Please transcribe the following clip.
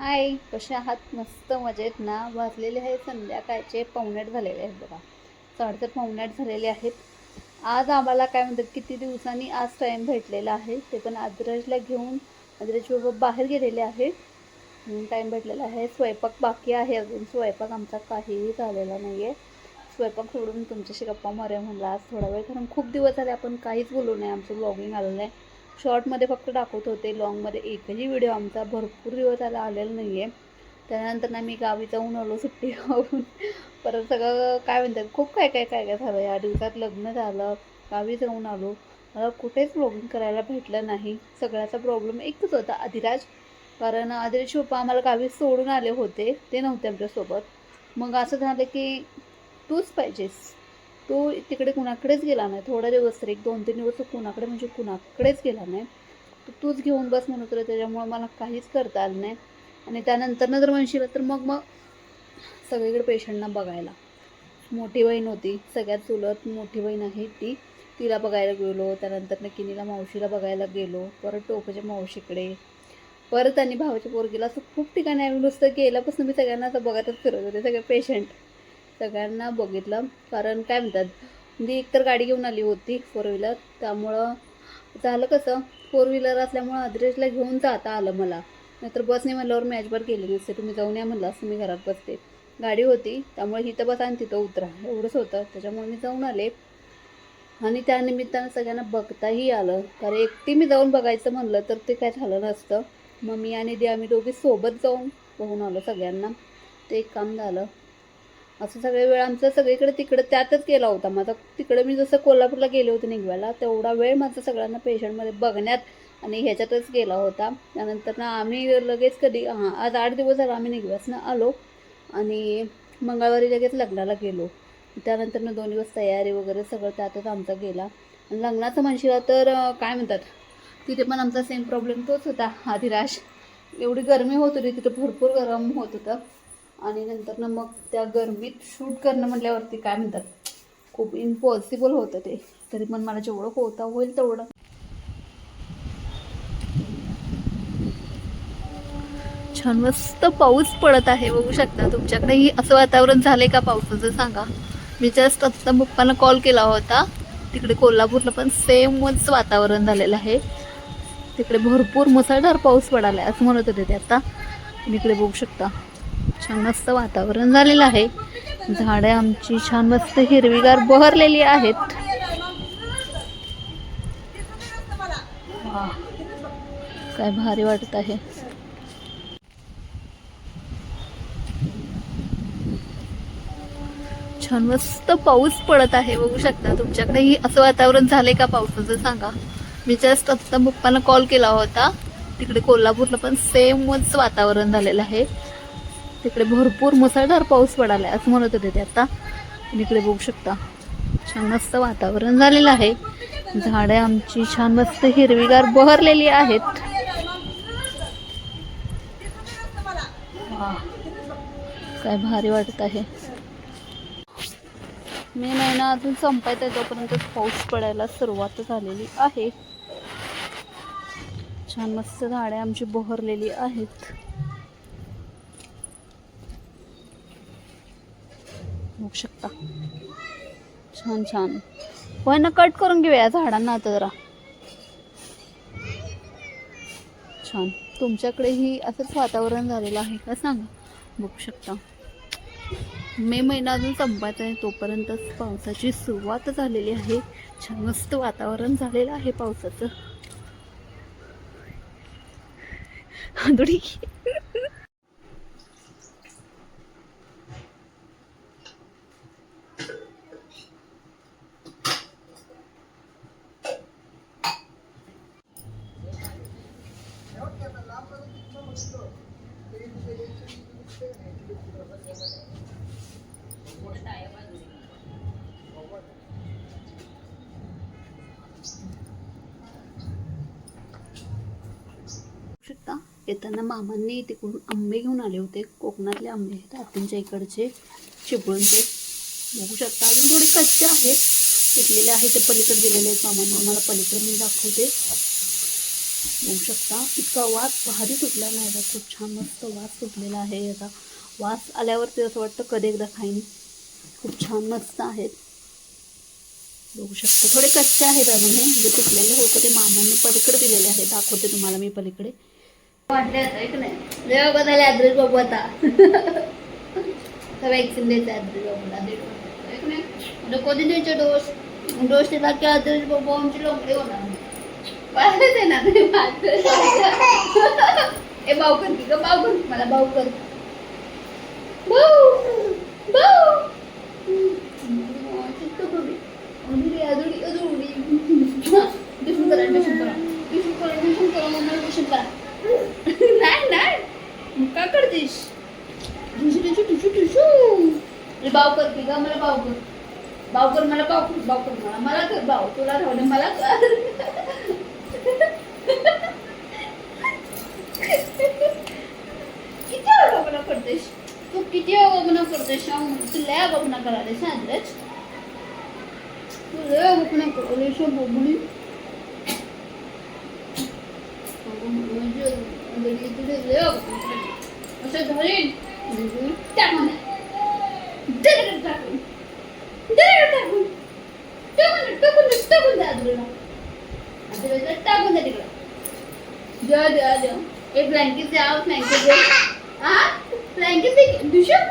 हाय कसे आहात? मस्त मजेत ना? वाजलेले आहे संध्याकाळचे पावणेट झालेले आहेत बघा. साडेचार पावणेट झालेले आहेत. आज आम्हाला काय म्हणतात किती दिवसांनी आज टाईम भेटलेला आहे ते पण आदिराजला घेऊन आदिराज बाबा बाहेर गेलेले आहे टाईम भेटलेला आहे. स्वयंपाक बाकी आहे अजून. स्वयंपाक आमचा काहीही झालेला नाही आहे स्वयंपाक सोडून तुमच्याशी गप्पा मारूया म्हणला आज थोडा वेळ कारण खूप दिवस झाले आपण काहीच बोलू नाही आमचं ब्लॉगिंग आलं नाही. शॉर्टमध्ये फक्त दाखवत होते. लॉंगमध्ये एकही व्हिडिओ आमचा भरपूर दिवस झाला आलेला नाही आहे त्यानंतर ना मी गावी जाऊन आलो सुट्टी खाऊन परत सगळं काय म्हणतात खूप काय काय काय काय झालं. या दिवसात लग्न झालं. गावी जाऊन आलो. मला कुठेच ब्लॉगिंग करायला भेटलं नाही. सगळ्याचा प्रॉब्लेम एकच होता अधिराज कारण अधिराज पप्पा आम्हाला गावी सोडून आले होते. ते नव्हते आमच्यासोबत. मग असं झालं की तूच पाहिजेस. तो तिकडे कुणाकडेच गेला नाही. थोडा दिवस तर एक दोन तीन दिवस तो कुणाकडे म्हणजे कुणाकडेच गेला नाही. तर तूच घेऊन बस म्हणत होतं त्याच्यामुळं मला काहीच करता आलं नाही. आणि त्यानंतर जर म्हणशील तर मग मग सगळीकडे पेशंटना बघायला. मोठी बहीण होती सगळ्यात चुलत मोठी बहीण आहे ती. तिला बघायला गेलो त्यानंतर किनीला मावशीला बघायला गेलो परत टोपच्या मावशीकडे. परत आणि भावाच्या पोरगीला असं खूप ठिकाणी आम्ही नुसतं गेल्यापासून मी सगळ्यांना असं बघतच फिरत होते सगळे पेशंट. सगळ्यांना बघितलं. कारण काय म्हणतात म्हणजे एकतर गाडी घेऊन आली होती फोर व्हीलर त्यामुळं झालं कसं फोर व्हीलर असल्यामुळं अद्रेसला घेऊन जाता आलं मला. नाहीतर बसने म्हणल्यावर मी अजिबात गेले नसते. तुम्ही जाऊन या म्हणलं असं मी घरात बसते. गाडी होती त्यामुळे इथं बसा आणि तिथं उतरा. एवढंच होतं. त्याच्यामुळे मी जाऊन आले. आणि त्यानिमित्तानं सगळ्यांना बघताही आलं. कारण एकटी मी जाऊन बघायचं म्हणलं तर ते काय झालं नसतं. मग मी आणि दे आम्ही दोघी सोबत जाऊन बघून आलो सगळ्यांना. ते एक काम झालं. असं सगळे वेळ आमचं सगळीकडे तिकडं त्यातच गेला होता. माझा तिकडे मी जसं कोल्हापूरला गेले होते निघवायला तेवढा वेळ माझा सगळ्यांना पेशंटमध्ये बघण्यात आणि ह्याच्यातच गेला होता. त्यानंतर ना आम्ही लगेच कधी हां आज आठ दिवस झाला आम्ही निघवासनं आलो आणि मंगळवारी लगेच लग्नाला गेलो. त्यानंतर ना दोन दिवस तयारी वगैरे सगळं त्यातच आमचा गेला. आणि लग्नाचं म्हणशील तर काय म्हणतात तिथे पण आमचा सेम प्रॉब्लेम तोच होता. आधिराज एवढी गरमी होत होती तिथं भरपूर गरम होत होतं. आणि नंतर ना मग त्या गरमीत शूट करणं म्हटल्यावरती काय म्हणतात खूप इम्पॉसिबल होतं ते. तरी पण मला जेवढं होता होईल तेवढं. छान मस्त पाऊस पडत आहे बघू शकता तुमच्याकडेही असं वातावरण झालंय का पावसाचं सांगा. मी जस्ट आत्ता पप्पांना कॉल केला होता. तिकडे कोल्हापूरला पण सेमच वातावरण झालेलं आहे. तिकडे भरपूर मुसळधार पाऊस पडाला आहे असं म्हणत होते ते आता. तुम्ही इकडे बघू शकता. छान मस्त वातावरण झालेलं आहे. झाडे आमची छान मस्त हिरवीगार बहरलेली आहेत. काय भारी वाटत आहे. छान मस्त पाऊस पडत आहे बघू शकता तुमच्याकडेही असं वातावरण झालंय का पावसाचं सांगा. मी जस्ट आत्ता पप्पांना कॉल केला होता. तिकडे कोल्हापूरला पण सेमच वातावरण झालेलं आहे. तिकडे भरपूर मुसळधार पाऊस पडाला आहे असं म्हणत होते ते आता. तुम्ही इकडे बघू शकता. छान मस्त वातावरण झालेलं आहे. झाडे आमची छान मस्त हिरवीगार बहरलेली आहेत. काय भारी वाटत आहे. मे महिना अजून संपायचा आहे तोपर्यंत पाऊस पडायला सुरुवात झालेली आहे. छान मस्त झाडे आमची बहरलेली आहेत. बघू शकता. छान छान. होय ना कट करून घेऊया झाडांना आता जरा. छान. तुमच्याकडेही असंच वातावरण झालेलं आहे का सांगा? बघू शकता. मे महिना अजून संपायचा आहे तोपर्यंतच पावसाची सुरुवात झालेली आहे. छान मस्त वातावरण झालेलं आहे पावसाचं हादुडी शकता येताना मामांनी तिकडून आंबे घेऊन आले होते. कोकणातले आंबे आहेत आत्यांच्या इकडचे. चिपळूणचे बघू शकता अजून थोडे कच्चे आहेत. पिकलेले आहेत ते पलीकडे दिलेले आहेत मामांनी. मला पलीकडे मी दाखवते. बघू शकता इतका वास भारी सुटला नाही याचा. खूप छान मस्त वास सुटलेला आहे याचा. वास आल्यावरती असं वाटतं कधी एकदा खाईन. खूप छान मस्त आहेत. बघू शकता थोडे कच्चे आहेत अजून हे जे पिकलेले होतं ते मामांनी पलीकडे दिलेले आहे दाखवते तुम्हाला मी पलीकडे. वाटले आता एक नाही. देवा बदलले अद्रेश बाबू आता. वॅक्सिन द्यायचं अद्रेश बाबूला दीड वर्षाचं. एक नाही. म्हणजे कधी द्यायचे डोस डोस दिला की अद्रेश बाबू आमची लोकडी होणार पाहिलंच आहे ना ते माझं. ए भाऊ कर की? ग भाऊ कर मला भाऊ कर भाऊ! भाऊ चित्त कमी अधुरी अधुरी अधुरी ट्युशन करा ट्युशन करा ट्युशन करा ट्युशन करा मम्मीला ट्युशन करा नाही नाही मग काय करतेस ट्युशन ट्युशन ट्युशन ट्युशन कर की ग मला भाऊ कर भाऊ कर मला भाऊ कर भाऊ कर मला मला कर बाव तुला राहून मला कर. किती अवगमना करतेस? तू किती अवगमना करतेस श्याम तू लय अवगमना करायला सांगतेस तू लय अवगमना करायला श्याम बबुली. म्हणजे म्हणजे लय अवगमना असं धरीन टाकून दे टाकून. दे टाकून. टाकून टाकून टाकून द्या तुला आता टाकून द्या तिकडं. द्या द्या द्या एक ब्लँकेट द्या ब्लँकेट द्या हा ब्लँकेट दे दुसरं?